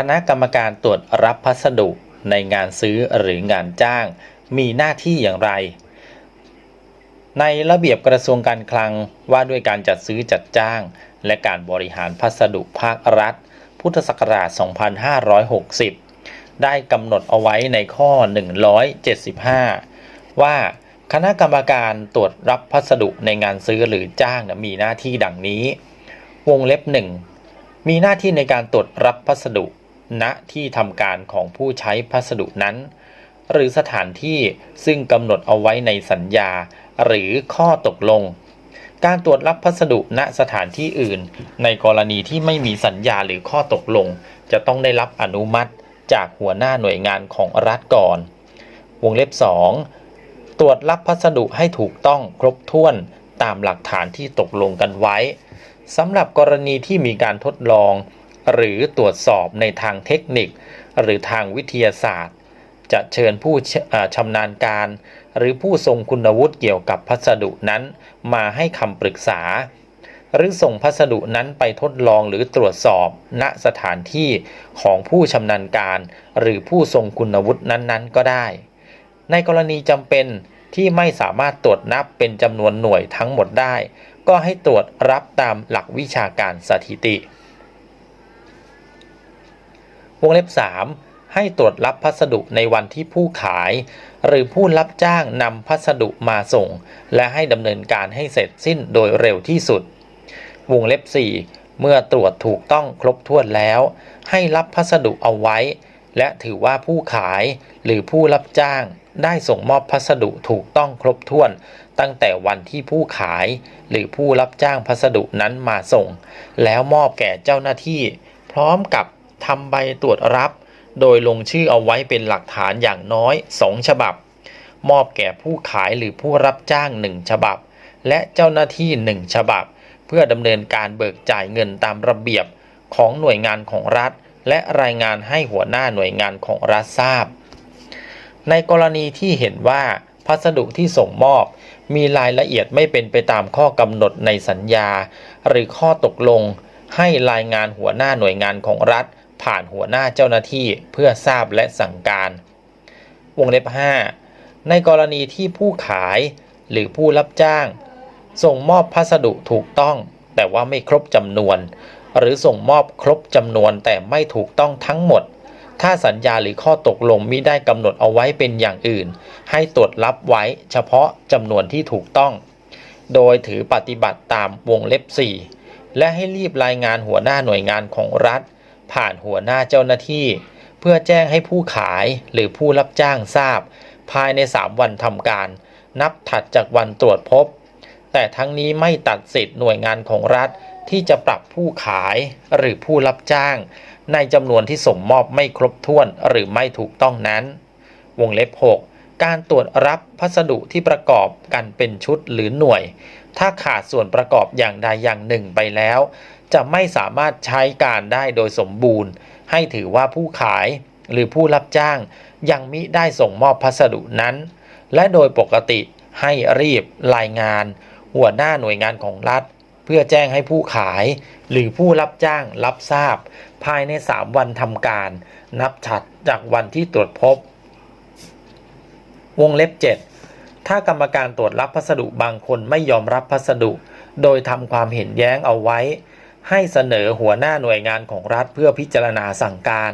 คณะกรรมการตรวจรับพัสดุในงานซื้อหรืองานจ้าง มีหน้าที่อย่างไร ในระเบียบกระทรวงการคลังว่าด้วยการจัดซื้อจัดจ้าง และการบริหารพัสดุภาครัฐ พุทธศักราช 2560 ได้กำหนดเอาไว้ในข้อ 175 ว่าคณะกรรมการตรวจรับพัสดุในงานซื้อหรือจ้างมีหน้าที่ดังนี้ วงเล็บหนึ่งมีหน้าที่ในการตรวจรับพัสดุ ณที่ทำการของผู้ใช้พัสดุนั้น หรือสถานที่ซึ่งกำหนดเอาไว้ในสัญญา หรือข้อตกลง การตรวจรับพัสดุณสถานที่อื่น ในกรณีที่ไม่มีสัญญาหรือข้อตกลง จะต้องได้รับอนุมัติจากหัวหน้าหน่วยงานของรัฐก่อน วงเล็บ 2 ตรวจรับพัสดุให้ถูกต้องครบถ้วนตามหลักฐานที่ตกลงกันไว้สำหรับกรณีที่มีการทดลอง หรือตรวจสอบในทางเทคนิค หรือทางวิทยาศาสตร์ จะเชิญผู้ชำนาญการ หรือผู้ทรงคุณวุฒิเกี่ยวกับพัสดุนั้น มาให้คำปรึกษา หรือส่งพัสดุนั้นไปทดลองหรือตรวจสอบ ณสถานที่ของผู้ชำนาญการ หรือผู้ทรงคุณวุฒินั้นๆ ก็ได้ ในกรณีจำเป็นที่ไม่สามารถตรวจนับเป็นจำนวนหน่วยทั้งหมดได้ ก็ให้ตรวจรับตามหลักวิชาการสถิติ วงเล็บ 3 ให้ตรวจรับพัสดุในวันที่ผู้ขาย หรือผู้รับจ้างนำพัสดุมาส่ง และให้ดำเนินการให้เสร็จสิ้นโดยเร็วที่สุด วงเล็บ 4 เมื่อตรวจถูกต้องครบถ้วนแล้ว ให้รับพัสดุเอาไว้ และถือว่าผู้ขายหรือผู้รับจ้างได้ส่งมอบพัสดุถูกต้องครบถ้วน ตั้งแต่วันที่ผู้ขายหรือผู้รับจ้างพัสดุนั้นมาส่ง แล้วมอบแก่เจ้าหน้าที่ พร้อมกับ ทำใบตรวจรับ โดยลงชื่อเอาไว้เป็นหลักฐานอย่างน้อย 2 ฉบับ มอบแก่ผู้ขายหรือผู้รับจ้าง 1 ฉบับ และเจ้าหน้าที่ 1 ฉบับ เพื่อดำเนินการเบิกจ่ายเงินตามระเบียบของหน่วยงานของรัฐ และรายงานให้หัวหน้าหน่วยงานของรัฐทราบ ในกรณีที่เห็นว่าพัสดุที่ส่งมอบมีรายละเอียดไม่เป็นไปตามข้อกำหนดในสัญญา หรือข้อตกลง ให้รายงานหัวหน้าหน่วยงานของรัฐ ผ่านหัวหน้าเจ้าหน้าที่เพื่อทราบและสั่งการ วงเล็บ 5 ในกรณีที่ผู้ขายหรือผู้รับจ้าง ส่งมอบพัสดุถูกต้อง แต่ว่าไม่ครบจำนวน หรือส่งมอบครบจำนวนแต่ไม่ถูกต้องทั้งหมด ถ้าสัญญาหรือข้อตกลงมิได้กำหนดเอาไว้เป็นอย่างอื่น ให้ตรวจรับไว้เฉพาะจำนวนที่ถูกต้อง โดยถือปฏิบัติตามวงเล็บ 4 และให้รีบรายงานหัวหน้าหน่วยงานของรัฐ ผ่านหัวหน้าเจ้าหน้าที่ เพื่อแจ้งให้ผู้ขายหรือผู้รับจ้างทราบ ภายใน 3 วันทำการ นับถัดจากวันตรวจพบ แต่ทั้งนี้ไม่ตัดสิทธิ์หน่วยงานของรัฐที่จะปรับผู้ขายหรือผู้รับจ้าง ในจำนวนที่ส่งมอบไม่ครบถ้วนหรือไม่ถูกต้องนั้น วงเล็บ 6 การตรวจรับพัสดุที่ประกอบกันเป็นชุดหรือหน่วย ถ้าขาดส่วนประกอบอย่างใดอย่างหนึ่งไปแล้ว จะไม่สามารถใช้การได้โดยสมบูรณ์ ให้ถือว่าผู้ขายหรือผู้รับจ้าง ยังมิได้ส่งมอบพัสดุนั้น และโดยปกติให้รีบรายงาน หัวหน้าหน่วยงานของรัฐ เพื่อแจ้งให้ผู้ขาย หรือผู้รับจ้างรับทราบ ภายใน 3 วันทำการ นับถัดจากวันที่ตรวจพบ วงเล็บ 7 ถ้ากรรมการตรวจรับพัสดุบางคนไม่ยอมรับพัสดุ โดยทำความเห็นแย้งเอาไว้ ให้เสนอหัวหน้าหน่วยงานของรัฐเพื่อพิจารณาสั่งการ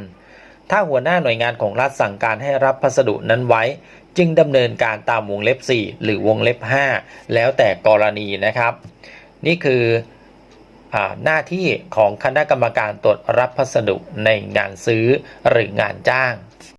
ถ้าหัวหน้าหน่วยงานของรัฐสั่งการให้รับพัสดุนั้นไว้ จึงดำเนินการตามวงเล็บ 4 หรือวงเล็บ 5 แล้วแต่กรณีนะครับ นี่คืออหน้าที่ของคณะกรรมการตรวจรับพัสดุในงานซื้อหรืองานจ้าง